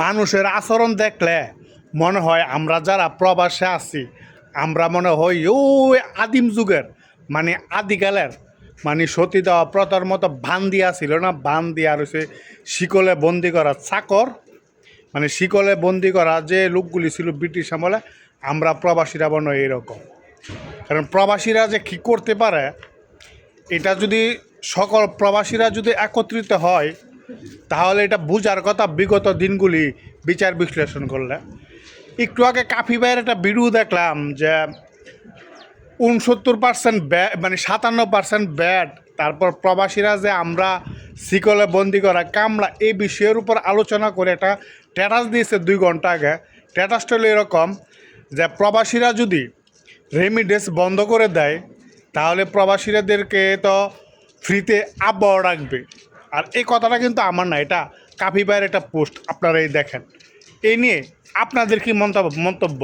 মানুষের আচরণ দেখলে মনে হয় আমরা যারা প্রবাসে আছি, আমরা মনে হয় ওই আদিম যুগের মানে আদিকালের মানে সতী দেওয়া প্রথার মতো বান দিয়া ছিল না? বান দিয়া রয়েছে শিকলে বন্দি করা চাকর। মানে শিকলে বন্দি করা যে লোকগুলি ছিল ব্রিটিশ আমলে, আমরা প্রবাসীরা মনে হয় এরকম কারণ প্রবাসীরা যে কী করতে পারে, এটা যদি সকল প্রবাসীরা যদি একত্রিত হয় তাহলে এটা বুঝার কথা বিগত দিনগুলি বিচার বিশ্লেষণ করলে। একটু আগে কাফি ভাইয়ের একটা ভিডিও দেখলাম যে উনসত্তর পার্সেন্ট ব্যাট মানে সাতান্ন পার্সেন্ট ব্যাট তারপর প্রবাসীরা যে আমরা শিকলে বন্দি করা কামলা, এই বিষয়ের উপর আলোচনা করে একটা স্ট্যাটাস দিয়েছে দুই ঘণ্টা আগে। স্ট্যাটাসটা হলো এরকম যে প্রবাসীরা যদি রেমিডেস বন্ধ করে দেয়, তাহলে প্রবাসীদেরকে তো ফ্রিতে আবহাওয়া রাখবে। আর এই কথাটা কিন্তু আমার না, এটা ভাইয়ের একটা পোস্ট আপনারা এই দেখেন। এই নিয়ে আপনাদের কি মন্তব্য মন্তব্য?